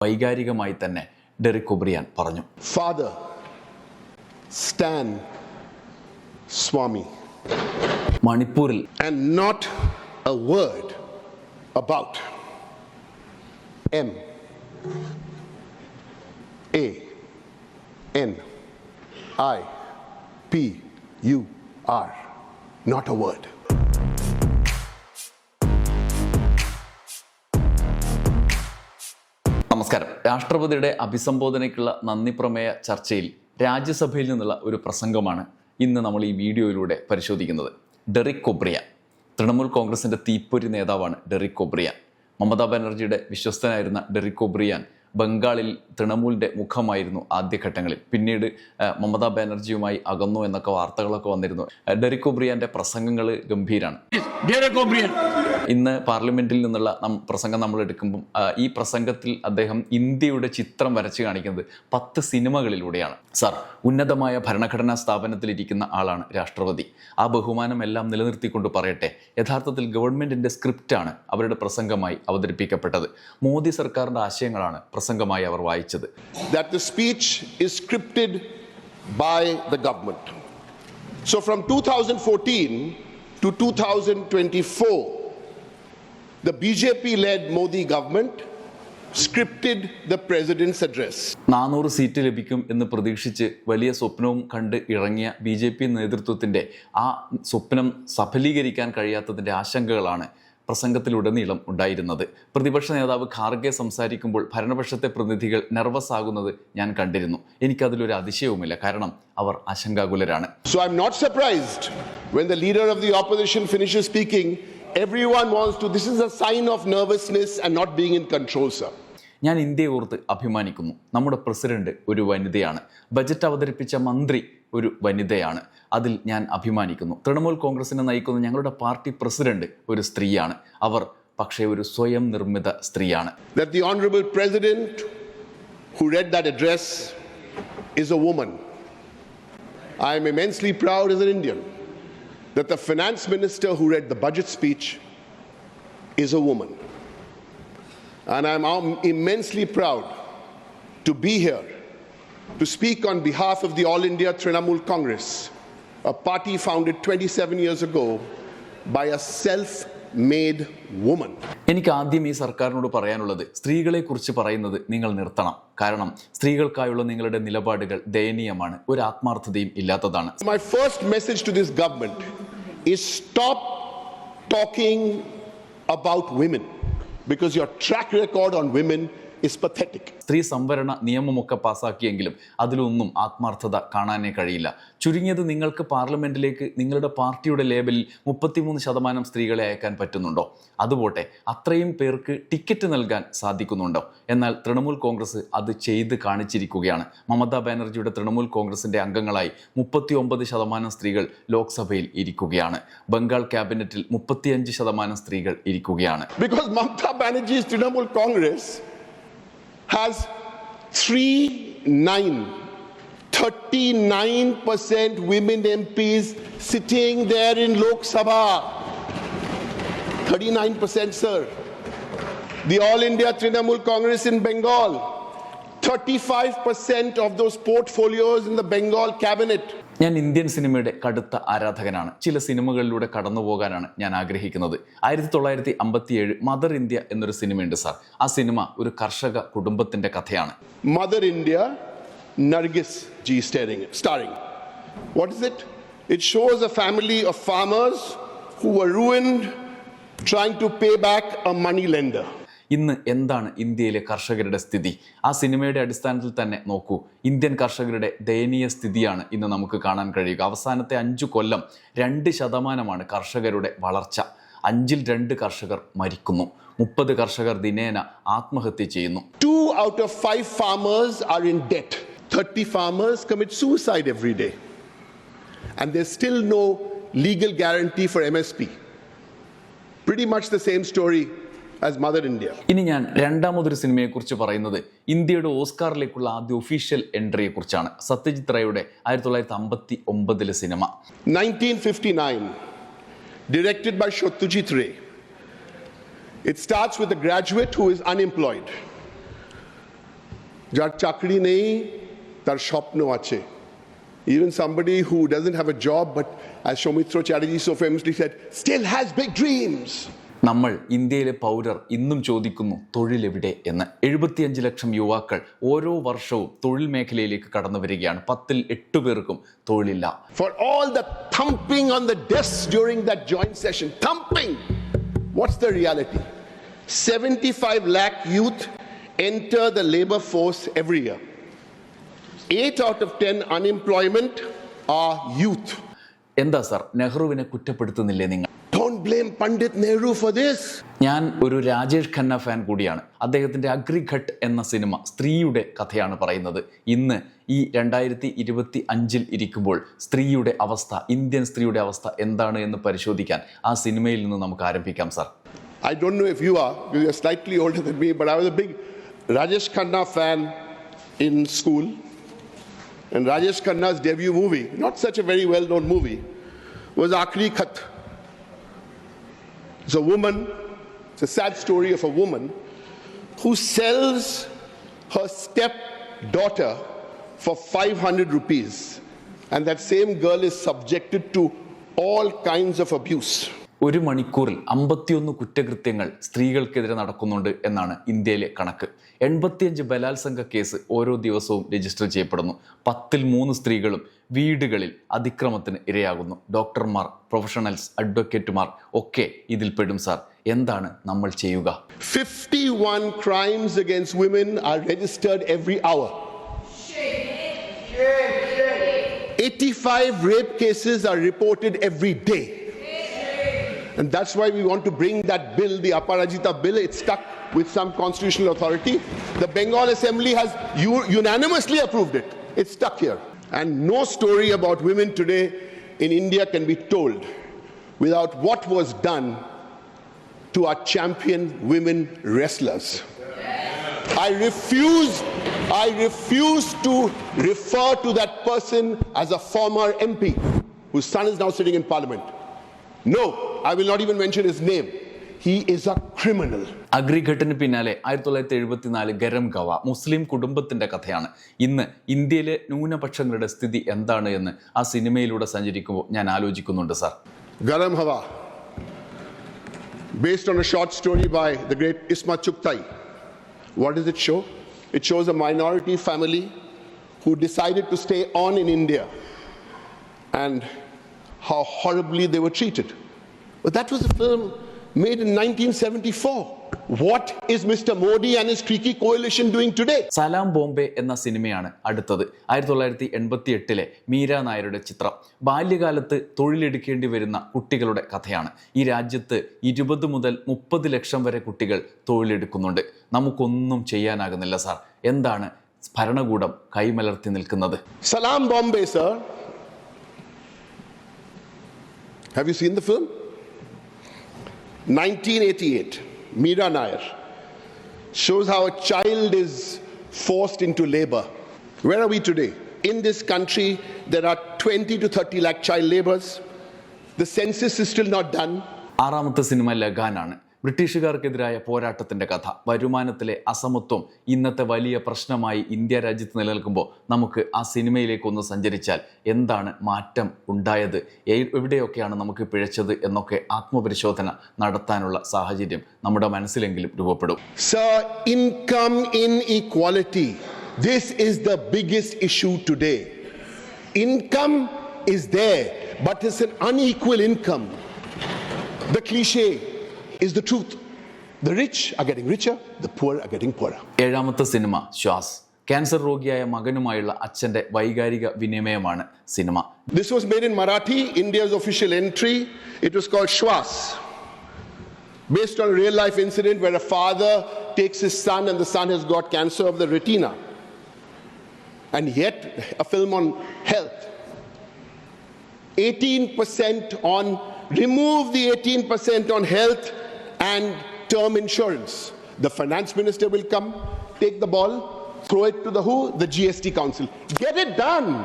വൈകാരികമായി തന്നെ ഡെറി ഒബ്രിയാൻ പറഞ്ഞു. ഫാദർ സ്റ്റാൻ സ്വാമി മണിപ്പൂരിൽ and not a word about M A N I P U R not a word നമസ്കാരം. രാഷ്ട്രപതിയുടെ അഭിസംബോധനയ്ക്കുള്ള നന്ദി പ്രമേയ ചർച്ചയിൽ രാജ്യസഭയിൽ നിന്നുള്ള ഒരു പ്രസംഗമാണ് ഇന്ന് നമ്മൾ ഈ വീഡിയോയിലൂടെ പരിശോധിക്കുന്നത്. ഡെറിക് കൊബ്രിയ. തൃണമൂൽ കോൺഗ്രസിന്റെ തീപ്പൊരി നേതാവാണ് ഡെറിക് കൊബ്രിയ. മമതാ ബാനർജിയുടെ വിശ്വസ്തനായിരുന്ന ഡെറിക് കൊബ്രിയാൻ ബംഗാളിൽ തൃണമൂലിന്റെ മുഖമായിരുന്നു ആദ്യഘട്ടങ്ങളിൽ. പിന്നീട് മമതാ ബാനർജിയുമായി അകന്നു എന്നൊക്കെ വാർത്തകളൊക്കെ വന്നിരുന്നു. ഡെറിക് ഒബ്രിയാന്റെ പ്രസംഗങ്ങൾ ഗംഭീരാണ്. ഇന്ന് പാർലമെന്റിൽ നിന്നുള്ള പ്രസംഗം നമ്മൾ എടുക്കുമ്പം ഈ പ്രസംഗത്തിൽ അദ്ദേഹം ഇന്ത്യയുടെ ചിത്രം വരച്ച് കാണിക്കുന്നത് പത്ത് സിനിമകളിലൂടെയാണ്. സാർ ഉന്നതമായ ഭരണഘടനാ സ്ഥാപനത്തിലിരിക്കുന്ന ആളാണ് രാഷ്ട്രപതി. ആ ബഹുമാനം എല്ലാം നിലനിർത്തിക്കൊണ്ട് പറയട്ടെ യഥാർത്ഥത്തിൽ ഗവൺമെന്റിന്റെ സ്ക്രിപ്റ്റാണ് അവരുടെ പ്രസംഗമായി അവതരിപ്പിക്കപ്പെട്ടത്. മോദി സർക്കാരിന്റെ ആശയങ്ങളാണ് പ്രസംഗമായി അവർ വായിച്ചത്. By the government. So from 2014 to 2024, the BJP led Modi government scripted the president's address. നാനൂറ് സീറ്റ് ലഭിക്കും എന്ന് പ്രതീക്ഷിച്ച് വലിയ സ്വപ്നവും കണ്ട് ഇറങ്ങിയ ബി ജെ പി നേതൃത്വത്തിന്റെ ആ സ്വപ്നം സഫലീകരിക്കാൻ കഴിയാത്തതിന്റെ ആശങ്കകളാണ് പ്രസംഗത്തിലുടനീളം ഉണ്ടായിരുന്നത്. പ്രതിപക്ഷ നേതാവ് ഖാർഗെ സംസാരിക്കുമ്പോൾ ഭരണപക്ഷത്തെ പ്രതിനിധികൾ നെർവസ് ആകുന്നത് ഞാൻ കണ്ടിരുന്നു. എനിക്കതിലൊരു അതിശയവുമില്ല കാരണം അവർ ആശങ്കാകുലരാണ്. So I'm not surprised when the leader of the opposition finishes speaking, everyone wants to, this is a sign of nervousness and not being in control, sir. ഞാൻ ഇന്ത്യയെ ഓർത്ത് അഭിമാനിക്കുന്നു നമ്മുടെ പ്രസിഡന്റ് ഒരു വനിതയാണ് ബജറ്റ് അവതരിപ്പിച്ച മന്ത്രി ഒരു വനിതയാണ് അതിൽ ഞാൻ അഭിമാനിക്കുന്നു തൃണമൂൽ കോൺഗ്രസിനെ നയിക്കുന്ന ഞങ്ങളുടെ പാർട്ടി പ്രസിഡന്റ് ഒരു സ്ത്രീയാണ് അവർ പക്ഷേ ഒരു സ്വയം നിർമ്മിത സ്ത്രീയാണ് That the honorable president who read that address is a woman. I am immensely proud as an Indian that the finance minister who read the budget speech is a woman. And I'm immensely proud to be here to speak on behalf of the All India Trinamool Congress, a party founded 27 years ago by a self made woman. എനിക്ക് ആദ്യം ഈ സർക്കാരിനോട് പറയാനുള്ളത് സ്ത്രീകളെ കുറിച്ച് പറയുന്നത് നിങ്ങൾ നിർത്തണം. കാരണം സ്ത്രീകൾക്കായുള്ള നിങ്ങളുടെ നിലപാടുകൾ ദയനീയമാണ്. ഒരു ആത്മാർത്ഥതയും ഇല്ലാത്തതാണ്. My first message to this government is stop talking about women because your track record on women is pathetic സ്ത്രീ സംവരണ നിയമമൊക്കെ പാസാക്കിയെങ്കിലും അതിലൊന്നും ആത്മാർത്ഥത കാണാനേ കഴിയില്ല. ചുരുങ്ങിയത് നിങ്ങൾക്ക് പാർലമെന്റിലേക്ക് നിങ്ങളുടെ പാർട്ടിയുടെ ലേബലിൽ മുപ്പത്തിമൂന്ന് ശതമാനം സ്ത്രീകളെ അയക്കാൻ പറ്റുന്നുണ്ടോ? അതുപോട്ടെ അത്രയും പേർക്ക് ടിക്കറ്റ് നൽകാൻ സാധിക്കുന്നുണ്ടോ? എന്നാൽ തൃണമൂൽ കോൺഗ്രസ് അത് ചെയ്ത് കാണിച്ചിരിക്കുകയാണ്. മമതാ ബാനർജിയുടെ തൃണമൂൽ കോൺഗ്രസിന്റെ അംഗങ്ങളായി മുപ്പത്തി ഒമ്പത് ശതമാനം സ്ത്രീകൾ ലോക്സഭയിൽ ഇരിക്കുകയാണ്. ബംഗാൾ ക്യാബിനറ്റിൽ മുപ്പത്തിയഞ്ച് ശതമാനം സ്ത്രീകൾ ഇരിക്കുകയാണ്. Because Mamata Banerjee Trinamool Congress has 3 9 39% women MPs sitting there in Lok Sabha. 39%, sir. The All India Trinamool Congress in Bengal, 35% of those portfolios in the Bengal cabinet. ഞാൻ ഇന്ത്യൻ സിനിമയുടെ കടുത്ത ആരാധകനാണ്. ചില സിനിമകളിലൂടെ കടന്നു പോകാനാണ് ഞാൻ ആഗ്രഹിക്കുന്നത്. ആയിരത്തി തൊള്ളായിരത്തി അമ്പത്തി ഏഴ് മദർ ഇന്ത്യ എന്നൊരു സിനിമയുണ്ട് സാർ. ആ സിനിമ ഒരു കർഷക കുടുംബത്തിന്റെ കഥയാണ്. Mother India Nargis ji starring. Starring what is it it shows a family of farmers were ruined trying to pay back a money lender. ഇന്ന് എന്താണ് ഇന്ത്യയിലെ കർഷകരുടെ സ്ഥിതി ആ സിനിമയുടെ അടിസ്ഥാനത്തിൽ തന്നെ നോക്കൂ ഇന്ത്യൻ കർഷകരുടെ ദയനീയ സ്ഥിതിയാണ് ഇന്ന് നമുക്ക് കാണാൻ കഴിയുക അവസാനത്തെ അഞ്ചു കൊല്ലം രണ്ട് ശതമാനമാണ് കർഷകരുടെ വളർച്ച അഞ്ചിൽ രണ്ട് കർഷകർ മരിക്കുന്നു മുപ്പത് കർഷകർ ദിനേന ആത്മഹത്യ ചെയ്യുന്നു Two out of our farmers are in debt. 30 farmers commit suicide every day. And no still no legal guarantee for MSP. Pretty much the same story as Mother India. ഇനി ഞാൻ രണ്ടാമതൊരു സിനിമയെക്കുറിച്ച് പറയുന്നത് ഇന്ത്യയുടെ ഓസ്കാറിലേക്കുള്ള ആദ്യ ഒഫീഷ്യൽ എൻട്രിയെ കുറിച്ചാണ് സത്യജിത് റയുടെ ആയിരത്തി തൊള്ളായിരത്തി അമ്പത്തി ഒമ്പതിലെ cinema 1959, directed by Shotyajit Ray. It starts with a graduate who is unemployed. যার চাকরি নেই তার স্বপ্ন আছে even somebody who doesn't have a job but as Shomitra Chatterjee so famously said still has big dreams നമ്മൾ ഇന്ത്യയിലെ പൗരർ ഇന്നും ചോദിക്കുന്നു തൊഴിലെവിടെ എന്ന്. എഴുപത്തിയഞ്ച് ലക്ഷം യുവാക്കൾ ഓരോ വർഷവും തൊഴിൽ മേഖലയിലേക്ക് കടന്നു വരികയാണ്. പത്തിൽ എട്ട് പേർക്കും തൊഴിലില്ല. For all the thumping on the desk during the joint session thumping what's the reality 75 lakh youth enter the labour force every year 8 out of 10 unemployment our youth എന്താ സർ? നെഹ്റുവിനെ കുറ്റപ്പെടുത്തുന്നില്ലേ നിങ്ങൾ? Don't blame Pandit Nehru for ഞാൻ ഒരു Rajesh Khanna fan കൂടിയാണ്. അദ്ദേഹത്തിന്റെ അഗ്രിഘട്ട് എന്ന cinema സ്ത്രീയുടെ കഥയാണ് പറയുന്നത്. ഇന്ന് ഈ രണ്ടായിരത്തി ഇരുപത്തി അഞ്ചിൽ ഇരിക്കുമ്പോൾ സ്ത്രീയുടെ അവസ്ഥ ഇന്ത്യൻ സ്ത്രീയുടെ അവസ്ഥ എന്താണ് എന്ന് പരിശോധിക്കാൻ ആ സിനിമയിൽ നിന്ന് നമുക്ക് ആരംഭിക്കാം sir I don't know if you are you are slightly older than me but I was a big Rajesh Khanna fan in school and Rajesh Khanna's debut movie not such a very well known movie was Aakhri Khat It's a woman, it's a sad story of a woman who sells her stepdaughter for 500 rupees. And that same girl is subjected to all kinds of abuse. ഒരു മണിക്കൂറിൽ അമ്പത്തിയൊന്ന് കുറ്റകൃത്യങ്ങൾ സ്ത്രീകൾക്കെതിരെ നടക്കുന്നുണ്ട് എന്നാണ് ഇന്ത്യയിലെ കണക്ക് എൺപത്തിയഞ്ച് ബലാത്സംഗ case ഓരോ ദിവസവും രജിസ്റ്റർ ചെയ്യപ്പെടുന്നു പത്തിൽ മൂന്ന് സ്ത്രീകളും വീടുകളിൽ അതിക്രമത്തിന് ഇരയാകുന്നു ഡോക്ടർമാർ പ്രൊഫഷണൽസ് അഡ്വക്കേറ്റുമാർ ഒക്കെ ഇതിൽ പെടും സാർ എന്താണ് നമ്മൾ ചെയ്യുക fifty 51 crimes against women are registered every hour. 85 rape cases are reported every day. And that's why we want to bring that bill, the Aparajita bill. It's stuck with some constitutional authority. The Bengal Assembly has unanimously approved it. It's stuck here. And no story about women today in India can be told without what was done to our champion women wrestlers. I refuse, I refuse to refer to that person as a former MP whose son is now sitting in parliament. No, I will not even mention his name. He is a criminal. അഗ്രിഘട്ടിന് പിന്നാലെ ആയിരത്തി തൊള്ളായിരത്തി എഴുപത്തിനാല് ഗരം ഗവ മുസ്ലിം കുടുംബത്തിന്റെ കഥയാണ് ഇന്ന് ഇന്ത്യയിലെ ന്യൂനപക്ഷങ്ങളുടെ സ്ഥിതി എന്താണ് എന്ന് ആ സിനിമയിലൂടെ സഞ്ചരിക്കുമ്പോൾ ഞാൻ ആലോചിക്കുന്നുണ്ട് sir Garam Hawa, based on a short story by the great Isma Chuktai. What does it show? It shows a minority family who decided to stay on in India and how horribly they were treated. But that was a film made in 1974. What is Mr. Modi and his creaky coalition doing today? Salaam Bombay എന്ന സിനിമയാണ് അടുത്തത് ആയിരത്തി തൊള്ളായിരത്തി എൺപത്തി എട്ടിലെ മീര നായരുടെ ചിത്രം ബാല്യകാലത്ത് തൊഴിലെടുക്കേണ്ടി വരുന്ന കുട്ടികളുടെ കഥയാണ് ഈ രാജ്യത്ത് ഇരുപത് മുതൽ മുപ്പത് ലക്ഷം വരെ കുട്ടികൾ തൊഴിലെടുക്കുന്നുണ്ട് നമുക്കൊന്നും ചെയ്യാനാകുന്നില്ല സാർ എന്താണ് ഭരണകൂടം കൈമലർത്തി നിൽക്കുന്നത് Salaam Bombay sir. Have you seen the film? 1988, Meera Nair shows how a child is forced into labor. Where are we today? In this country, there are 20 to 30 lakh child laborers. The census is still not done. ആറാമത്തെ cinema ലഗാനാണ് ബ്രിട്ടീഷുകാർക്കെതിരായ പോരാട്ടത്തിന്റെ കഥ വരുമാനത്തിലെ അസമത്വം ഇന്നത്തെ വലിയ പ്രശ്നമായി India രാജ്യത്ത് നിലനിൽക്കുമ്പോൾ നമുക്ക് ആ സിനിമയിലേക്കൊന്ന് സഞ്ചരിച്ചാൽ എന്താണ് മാറ്റം ഉണ്ടായത്? എവിടെയൊക്കെയാണ് നമുക്ക് പിഴച്ചത് എന്നൊക്കെ ആത്മപരിശോധന നടത്താനുള്ള സാഹചര്യം നമ്മുടെ മനസ്സിലെങ്കിലും രൂപപ്പെടും. Sir income inequality this is the biggest issue today income is there but is an unequal income the cliche is the truth. The rich are getting richer, the poor are getting poorer. ഏഴാമത്തെ cinema Shwaas cancer രോഗിയായ മകനുമായുള്ള അച്ഛന്റെ വൈകാരിക വിനിമയമാണ് cinema This was made in Marathi, India's official entry. It was called Shwas. Based on a real life incident where a father takes his son and the son has got cancer of the retina. And yet, a film on health. 18% on, remove the 18% on health and term insurance. The finance minister will come, take the ball, throw it to the who? The GST council. Get it done.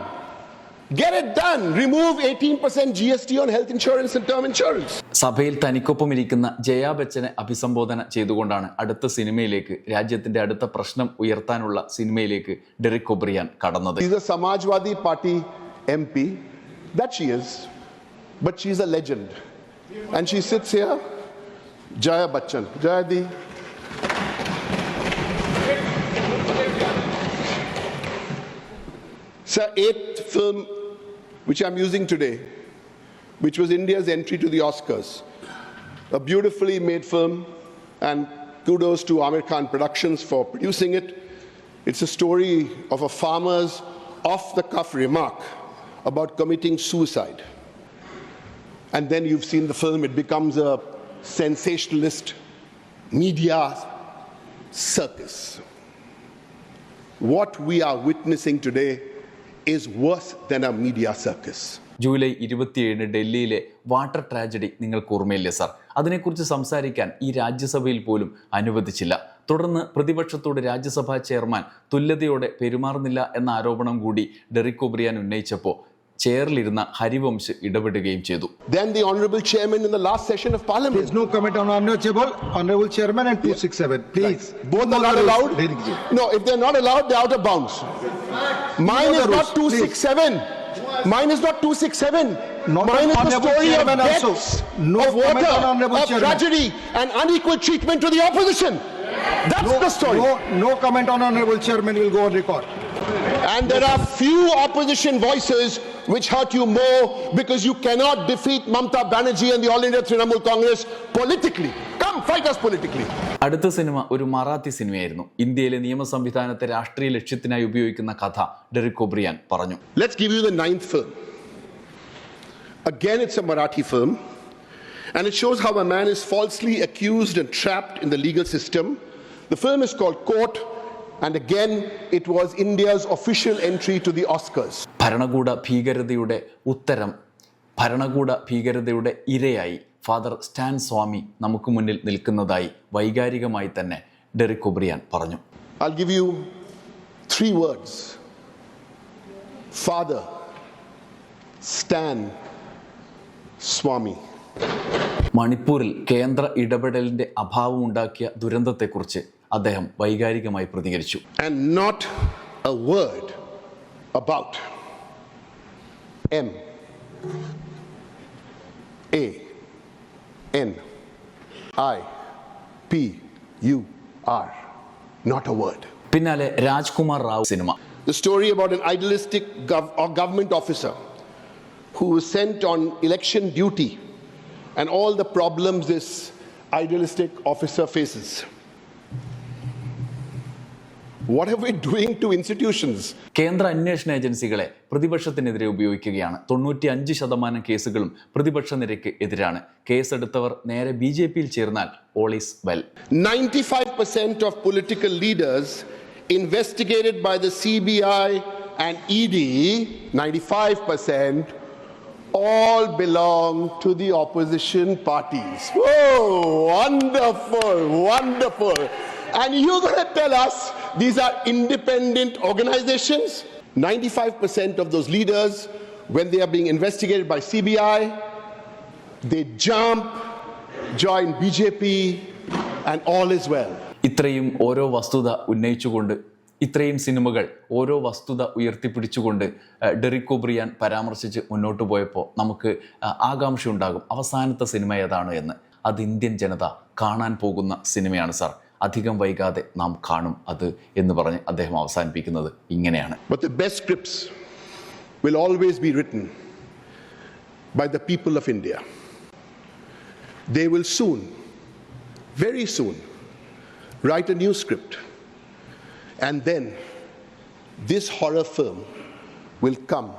Get it done. Remove 18% GST on health insurance and term insurance. സഭയിൽ തനിക്കൊപ്പം ഇരിക്കുന്ന ജയാ ബച്ചനെ അഭിസംബോധന ചെയ്തുകൊണ്ടാണ് അടുത്ത സിനിമയിലേക്ക് രാജ്യത്തിന്റെ അടുത്ത പ്രശ്നം ഉയർത്താനുള്ള സിനിമയിലേക്ക് ഡെറിക് ഒബ്രിയാൻ കടന്നത് She's a Samajwadi Party MP. That she is. But she's a legend. And she sits here, Jaya Bachchan. Jaya Di. It's her eighth film which I'm using today, which was India's entry to the Oscars. A beautifully made film, and kudos to Amir Khan Productions for producing it. It's a story of a farmer's off the cuff remark about committing suicide. And then you've seen the film, it becomes a sensationalist media circus. What we are witnessing today is worse than a media circus. July ഇരുപത്തിയേഴിന് ഡൽഹിയിലെ water tragedy നിങ്ങൾക്ക് ഓർമ്മയില്ലേ sir അതിനെക്കുറിച്ച് സംസാരിക്കാൻ ഈ രാജ്യസഭയിൽ പോലും അനുവദിച്ചില്ല തുടർന്ന് പ്രതിപക്ഷത്തോട് രാജ്യസഭാ ചെയർമാൻ തുല്യതയോടെ പെരുമാറുന്നില്ല എന്ന ആരോപണം കൂടി ഡെറിക് ഒബ്രിയാൻ ഉന്നയിച്ചപ്പോൾ ചെയറിലിരുന്ന ഹരിവംശ് ഇടപെടുകയും ചെയ്തു Then the Honorable Chairman in the last session of Parliament. There's no comment on honorable, honorable chairman and 267. Please. Both are not rules, allowed? Derek ji. No, if they're not allowed, they're out of bounds. Mine know is the not rules, 267. Mine is not 267. Not Mine on is the honorable story of chairman also. deaths, No of comment water, on honorable of chairman. tragedy, and unequal treatment to the opposition. That's No, the story. no, no comment on honorable chairman will go on record. And there are few opposition voices which hurt you more because you cannot defeat Mamta Banerjee and the All India Trinamool Congress politically. Come fight us politically. അടുത്ത cinema ഒരു മറാത്തി സിനിമയായിരുന്നു ഇന്ത്യയിലെ നിയമ സംവിധാനത്തെ രാഷ്ട്രീയ ലക്ഷ്യത്തിനായി ഉപയോഗിക്കുന്ന കഥ ഡെറിക് ഒബ്രിയാൻ പറഞ്ഞു Let's give you the ninth film. Again, it's a Marathi film, and it shows how a man is falsely accused and trapped in the legal system. The film is called Court, and again, it was India's official entry to the Oscars. ഭരണകൂട ഭീകരതയുടെ ഉത്തരം ഭരണകൂട ഭീകരതയുടെ ഇരയായി father Stan സ്വാമി നമുക്ക് മുന്നിൽ നിൽക്കുന്നതായി വൈകാരികമായി തന്നെ ഡെറിക് ഒബ്രിയാൻ പറഞ്ഞു I'll give you three words Father, Stan, Swami. മണിപ്പൂരിൽ കേന്ദ്ര ഇടപെടലിന്റെ അഭാവം ഉണ്ടാക്കിയ ദുരന്തത്തെക്കുറിച്ച് അദ്ദേഹം വൈകാരികമായി പ്രതികരിച്ചു not a word about M A N I P U R. Not a word. പിന്നാലെ Rajkumar Rao cinema The story about an idealistic gov- or government officer who was sent on election duty and all the problems this idealistic officer faces. What are we doing to institutions? കേന്ദ്ര അന്വേഷണ ഏജൻസികളെ പ്രതിപക്ഷത്തിനെതിരെ ഉപയോഗിക്കുകയാണ് തൊണ്ണൂറ്റി അഞ്ച് ശതമാനം കേസുകളും പ്രതിപക്ഷ നിരക്ക് എതിരാണ് കേസെടുത്തവർ നേരെ ബി ജെ പിയിൽ ചേർന്നാൽ all is well 95% of political leaders investigated by the CBI and ED, 95%, all belong to the opposition parties. Oh, wonderful, wonderful. And you're going to tell us these are independent organizations? 95% of those leaders, when they are being investigated by CBI, they jump, join BJP, and all is well. ഇത്രയും ഓരോ വസ്തുത ഉന്നയിച്ചുകൊണ്ട് ഇത്രയും സിനിമകൾ ഓരോ വസ്തുത ഉയർത്തിപ്പിടിച്ചുകൊണ്ട് Derek O'Brien പരാമർശിച്ച് മുന്നോട്ട് പോയപ്പോൾ നമുക്ക് ആകാംക്ഷ ഉണ്ടാകും അവസാനത്തെ സിനിമ ഏതാണ് എന്ന് അത് ഇന്ത്യൻ ജനത കാണാൻ പോകുന്ന സിനിമയാണ് സാർ അധികം വൈകാതെ നാം കാണും അത് എന്ന് പറഞ്ഞ് അദ്ദേഹം അവസാനിപ്പിക്കുന്നത് ഇങ്ങനെയാണ് But the best scripts will always be written by the people of India. They will soon, very soon, write a new script. And then this horror film will come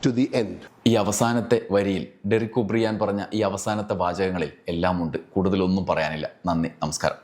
to the end. ഈ അവസാനത്തെ വരിയിൽ Derek O'Brien പറഞ്ഞ ഈ അവസാനത്തെ വാചകങ്ങളിൽ എല്ലാം ഉണ്ട് കൂടുതലൊന്നും പറയാനില്ല നന്ദി നമസ്കാരം